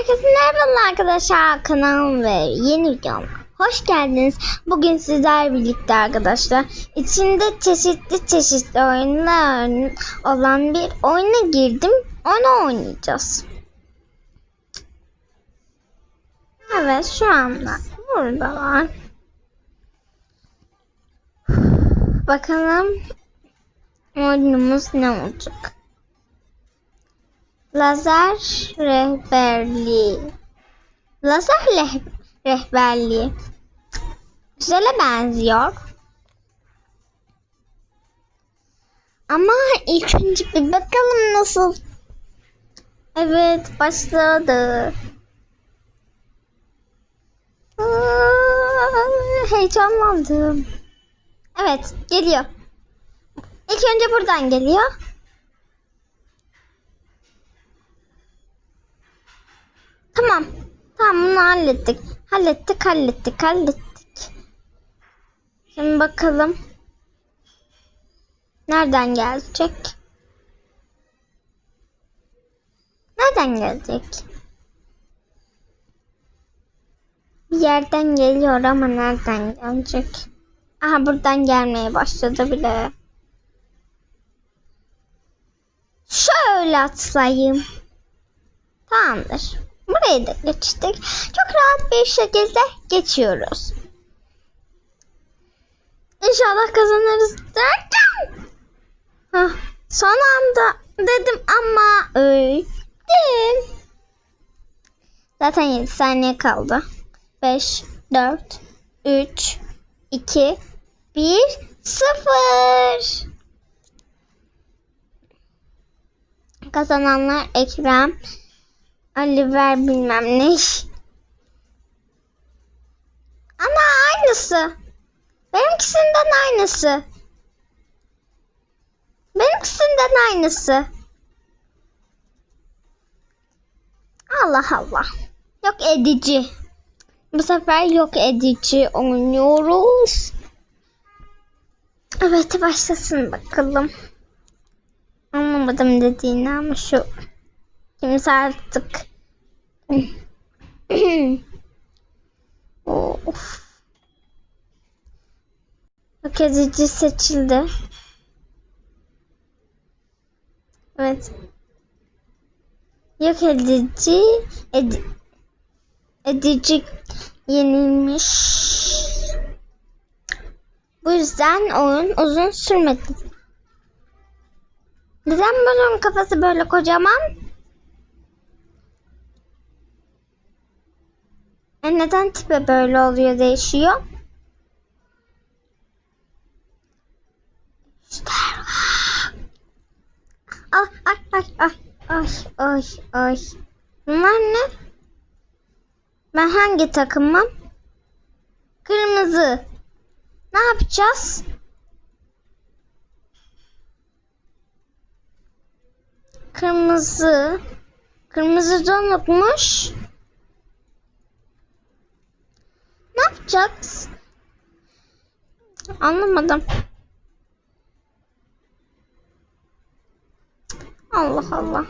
Herkese merhaba arkadaşlar kanalım ve yeni videom. Hoş geldiniz. Bugün sizler birlikte arkadaşlar içinde çeşitli çeşitli oyunlar olan bir oyuna girdim. Onu oynayacağız. Evet şu anda buradalar. Bakalım oyunumuz ne olacak? Lazer rehberliği. Lazer rehberliği. Güzele benziyor. Ama ilk önce bir bakalım nasıl. Evet başladı. Heyecanlandım. Evet geliyor. İlk önce buradan geliyor. Tamam. Tamam bunu hallettik. Hallettik, hallettik, hallettik. Şimdi bakalım. Nereden gelecek? Nereden gelecek? Bir yerden geliyor ama nereden gelecek? Aha buradan gelmeye başladı bile. Şöyle atlayayım. Tamamdır. Burayı da geçtik. Çok rahat bir şekilde geçiyoruz. İnşallah kazanırız derken. Hah, son anda dedim ama öldüm. Zaten 7 saniye kaldı. 5, 4, 3, 2, 1, 0. Kazananlar Ekrem, Ali ver bilmem ne. Ana aynısı. Benimkisinden aynısı. Benimkisinden aynısı. Allah Allah. Yok edici. Bu sefer yok edici oynuyoruz. Evet başlasın bakalım. Anlamadım dediğini ama şu. Kimse artık. of. Yok edici seçildi. Evet. Yok edici edi, edici yenilmiş. Bu yüzden oyun uzun sürmedi. Neden bunun kafası böyle kocaman? E neden tipi böyle oluyor değişiyor? Ay ay ay ay ay ay ay. Bunlar ne? Ben hangi takımım? Kırmızı. Ne yapacağız? Kırmızı. Kırmızı donukmuş. Ne yapacağız? Anlamadım. Allah Allah.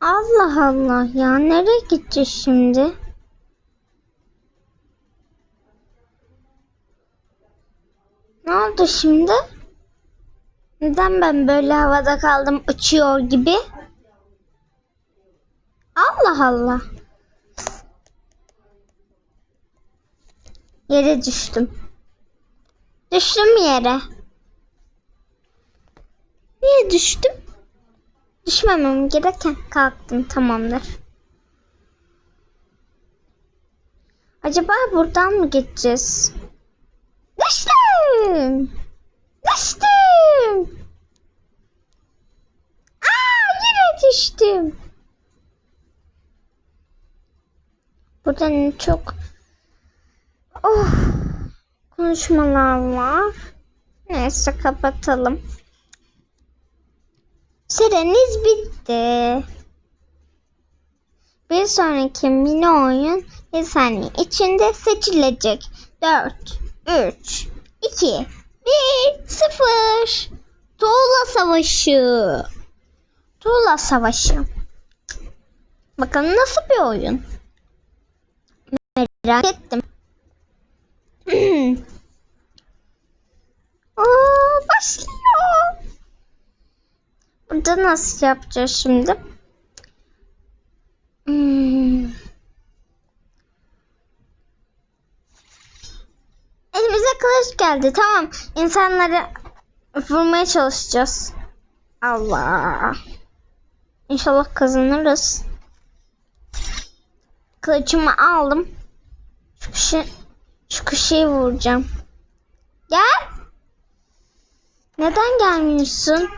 Allah Allah ya nereye gideceğiz şimdi? Ne oldu şimdi? Neden ben böyle havada kaldım uçuyor gibi? Allah Allah. Yere düştüm. Düştüm yere. Niye düştüm? Düşmemem gereken kalktım tamamdır. Acaba buradan mı gideceğiz? Düştüm. Düştüm. Aa yine düştüm. Buradan çok oh, konuşmalar var. Neyse kapatalım. Süreniz bitti. Bir sonraki mini oyun bir saniye içinde seçilecek. 4, 3, 2, 1, 0. Tuğla Savaşı. Tuğla Savaşı. Bakalım nasıl bir oyun? Merak ettim. Aa, başlıyor. Burada nasıl yapacağız şimdi? Hmm. Elimize kılıç geldi. Tamam. İnsanları vurmaya çalışacağız. Allah. İnşallah kazanırız. Kılıcımı aldım. Şu şu kişiyi vuracağım. Gel. Neden gelmiyorsun?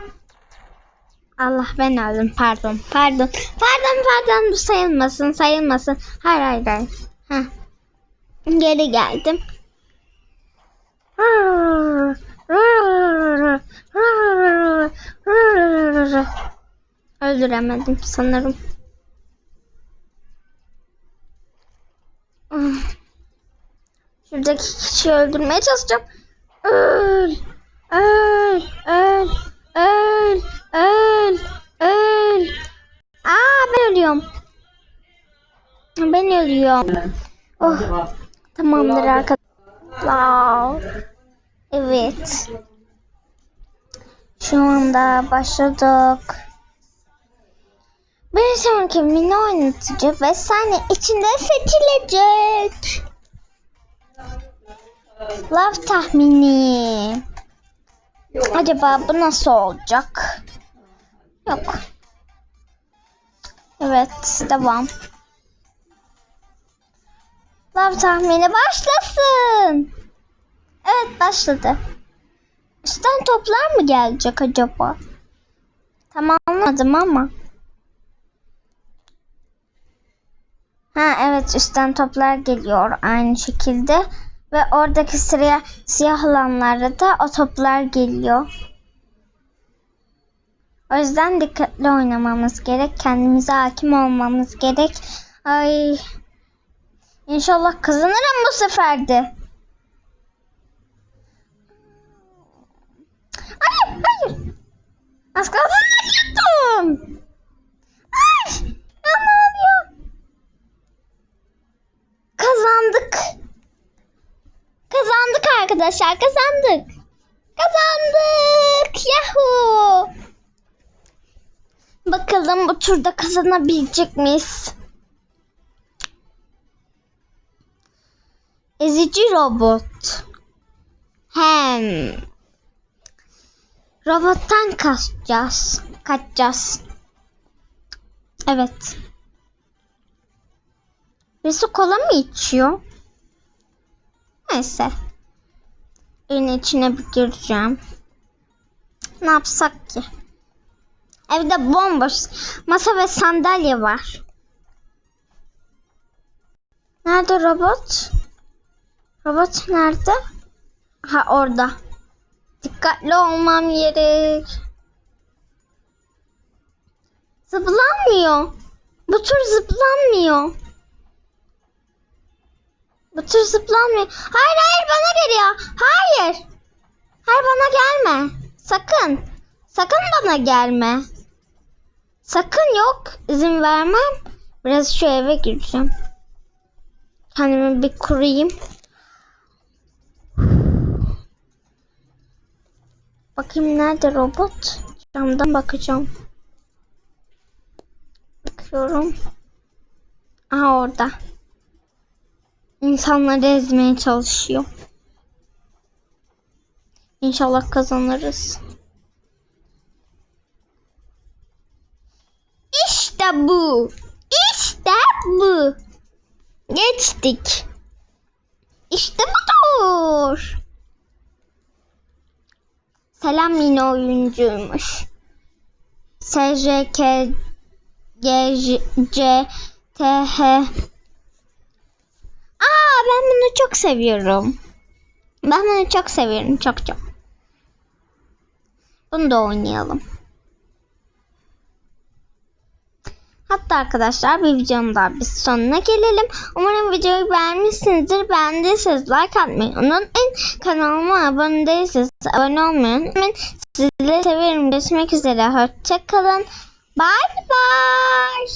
Allah ben öldüm. Pardon. Pardon. Pardon pardon. Bu sayılmasın. Sayılmasın. Hayır hayır hayır. Heh. Geri geldim. Öldüremedim sanırım. Şuradaki kişiyi öldürmeye çalışacağım. Öl! Öl! Öl! Öl! Öl! Öl! Aa ben ölüyorum. Ben ölüyorum. Oh, tamamdır arkadaşlar. Evet. Şu anda başladık. Bir sonraki mini oynatıcı ve sahne içinde seçilecek. Lav tahmini. Acaba bu nasıl olacak? Yok. Evet, devam. Lav tahmini başlasın. Evet, başladı. Üstten toplar mı gelecek acaba? Tamamladım ama. Ha evet üstten toplar geliyor aynı şekilde. Ve oradaki sıraya siyah olanlara da o toplar geliyor. O yüzden dikkatli oynamamız gerek. Kendimize hakim olmamız gerek. Ay. İnşallah kazanırım bu sefer de. Hayır, hayır. Az kazanacaktım. Ay, ya ne oluyor? Kazandık. Kazandık arkadaşlar, kazandık. Kazandık. Yahoo. Bakalım bu turda kazanabilecek miyiz? Ezici robot. Hem robottan kaçacağız. Kaçacağız. Evet. Birisi kola mı içiyor? Neyse. Evin içine bir gireceğim. Ne yapsak ki? Evde bomboş masa ve sandalye var. Nerede robot? Robot nerede? Ha orada. Dikkatli olmam gerek. Zıplanmıyor. Bu tür zıplanmıyor. Bu tür zıplanmıyor. Hayır hayır bana geliyor. Hayır. Hayır bana gelme. Sakın. Sakın bana gelme. Sakın yok. İzin vermem. Biraz şu eve gireceğim. Kendimi bir kurayım. Bakayım nerede robot? Camdan bakacağım. Bakıyorum. Aha orada. İnsanları ezmeye çalışıyor. İnşallah kazanırız. İşte bu. İşte bu. Geçtik. İşte budur. Selam yine oyuncuymuş. SJK GC TH ben bunu çok seviyorum. Ben bunu çok seviyorum çok çok. Bunu da oynayalım. Hatta arkadaşlar bir videonun daha biz sonuna gelelim. Umarım videoyu beğenmişsinizdir. Beğendiyseniz like atmayı unutmayın. Kanalıma abone değilseniz abone olmayı unutmayın. Sizleri seviyorum. Görüşmek üzere. Hoşçakalın. Bay bay.